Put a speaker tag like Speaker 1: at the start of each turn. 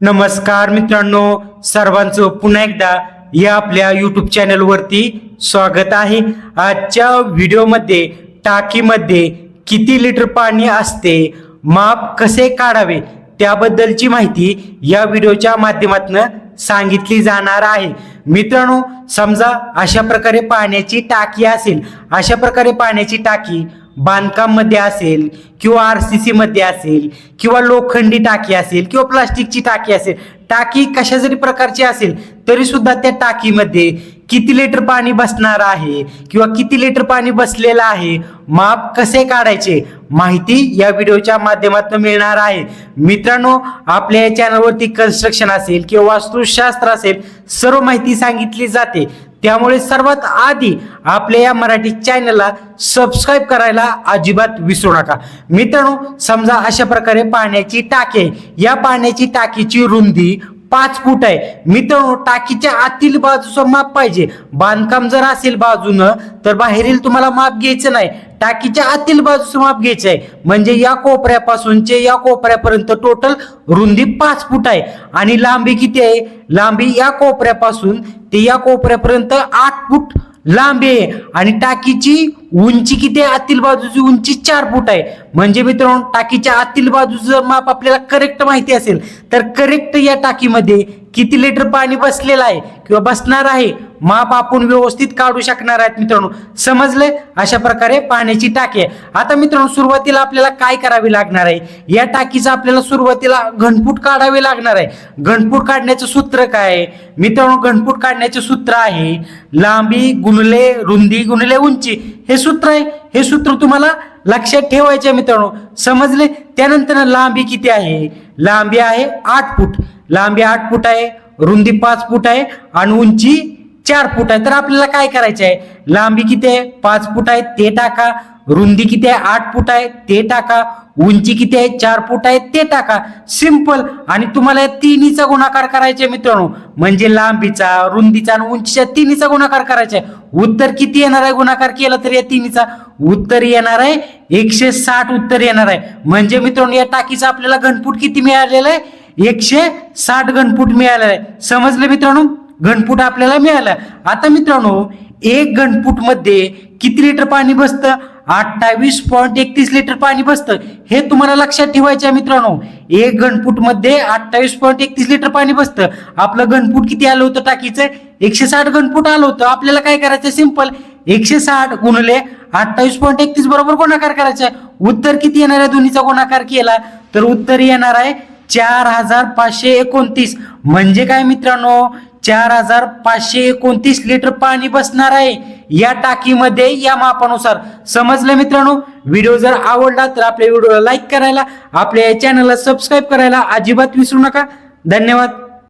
Speaker 1: नमस्कार मित्रांनो सर्वांचं पुन्हा एकदा या आपल्या यूट्यूब चॅनलवरती स्वागत आहे. आजच्या व्हिडिओमध्ये टाकीमध्ये किती लिटर पाणी असते माप कसे काढावे त्याबद्दलची माहिती या व्हिडिओच्या माध्यमातून सांगितली जाणार आहे. मित्रांनो समजा अशा प्रकारे पाण्याची टाकी असेल अशा प्रकारे पाण्याची टाकी बांधकाममध्ये असेल किंवा आर सी सीमध्ये असेल किंवा लोखंडी टाकी असेल किंवा प्लास्टिकची टाकी असेल टाकी कशा जरी प्रकारची असेल तरी सुद्धा त्या टाकीमध्ये किती लिटर पाणी बसणार आहे किंवा किती लिटर पाणी बसलेलं आहे माप कसे काढायचे माहिती या व्हिडिओच्या माध्यमातून मिळणार आहे. मित्रांनो आपल्या या चॅनलवरती कन्स्ट्रक्शन असेल किंवा वास्तुशास्त्र असेल सर्व माहिती सांगितली जाते. त्यामुळे सर्वात आधी आपल्या या मराठी चॅनलला सबस्क्राईब करायला अजिबात विसरू नका. मित्रांनो समजा अशा प्रकारे पाण्याची टाकी आहे. या पाण्याची टाकीची रुंदी पाच फूट आहे. मित्रांनो टाकीच्या आतील बाजूचं माप पाहिजे. बांधकाम जर असेल बाजूनं तर बाहेरील तुम्हाला माप घ्यायचं नाही. टाकीच्या आतील बाजूचं माप घ्यायचं आहे. म्हणजे या कोपऱ्यापासूनचे या कोपऱ्यापर्यंत टोटल रुंदी पाच फूट आहे. आणि लांबी किती आहे? लांबी या कोपऱ्यापासून ते या कोपऱ्यापर्यंत आठ फूट लांबी आहे. आणि टाकीची उंची किती आहे? आतील बाजूची उंची चार फूट आहे. म्हणजे मित्रांनो टाकीच्या आतील बाजूचं जर माप आपल्याला करेक्ट माहिती असेल तर करेक्ट या टाकीमध्ये किती लिटर पाणी बसलेलं आहे किंवा बसणार आहे माप आपण व्यवस्थित काढू शकणार आहेत मित्रांनो. समजलंय? अशा प्रकारे पाण्याची टाकी आहे. आता मित्रांनो सुरुवातीला आपल्याला काय करावे लागणार आहे? या टाकीचं आपल्याला सुरुवातीला घनफूट काढावे लागणार आहे. घनफूट काढण्याचं सूत्र काय आहे? मित्रांनो घनफूट काढण्याचे सूत्र आहे लांबी गुणले रुंदी गुणले उंची. हे सूत्र आहे. हे सूत्र तुम्हाला लक्षात ठेवायचे मित्रांनो. समजले? त्यानंतर लांबी किती आहे? लांबी आहे आठ फूट. लांबी आठ फूट आहे रुंदी पाच फूट आहे आणि उंची चार फूट आहे. तर आपल्याला काय करायचं आहे? लांबी किती आहे? पाच फूट आहे ते टाका. रुंदी किती आहे? आठ फूट आहे ते टाका. उंची किती आहे? चार फूट आहे. ते टाका. सिंपल आणि तुम्हाला या तिन्हीचा गुणाकार करायचा आहे मित्रांनो. म्हणजे लांबीचा रुंदीचा आणि उंचीच्या तिन्हीचा गुणाकार करायचा आहे. उत्तर किती येणार आहे? गुणाकार केला तर या तिन्हीचा. उत्तर येणार आहे. एकशे साठ उत्तर येणार आहे. म्हणजे मित्रांनो या टाकीचा आपल्याला घनफूट किती मिळालेलं आहे? एकशे साठ घनफूट मिळालेलं आहे. समजलं मित्रांनो? घनफूट आपल्याला मिळालं. आता मित्रांनो एक घनफूटमध्ये किती लिटर पाणी बसतं? अठ्ठावीस पॉईंट एकतीस लिटर पाणी बसतं. हे तुम्हाला लक्षात ठेवायचं आहे मित्रांनो. एक घनफूटमध्ये अठ्ठावीस पॉईंट एकतीस लिटर पाणी बसतं. आपलं घनफूट किती आलं होतं टाकीचं? एकशे साठ घनफूट आलं होतं. आपल्याला काय करायचं सिंपल एकशे साठ गुणले अठ्ठावीस पॉईंट एकतीस बरोबर गुणाकार करायचा आहे. उत्तर किती येणार आहे? दोन्हीचा गुणाकार केला. तर उत्तर येणार आहे चार हजार पाचशे एकोणतीस. म्हणजे काय मित्रांनो? चार हजार पाचशे एकोणतीस लिटर पाणी बसणार आहे. या टाकीमध्ये या मापानुसार. समजलं मित्रांनो? व्हिडिओ जर आवडला तर आपल्या व्हिडिओला लाईक करायला आपल्या या चॅनलला सबस्क्राईब करायला अजिबात विसरू नका. धन्यवाद.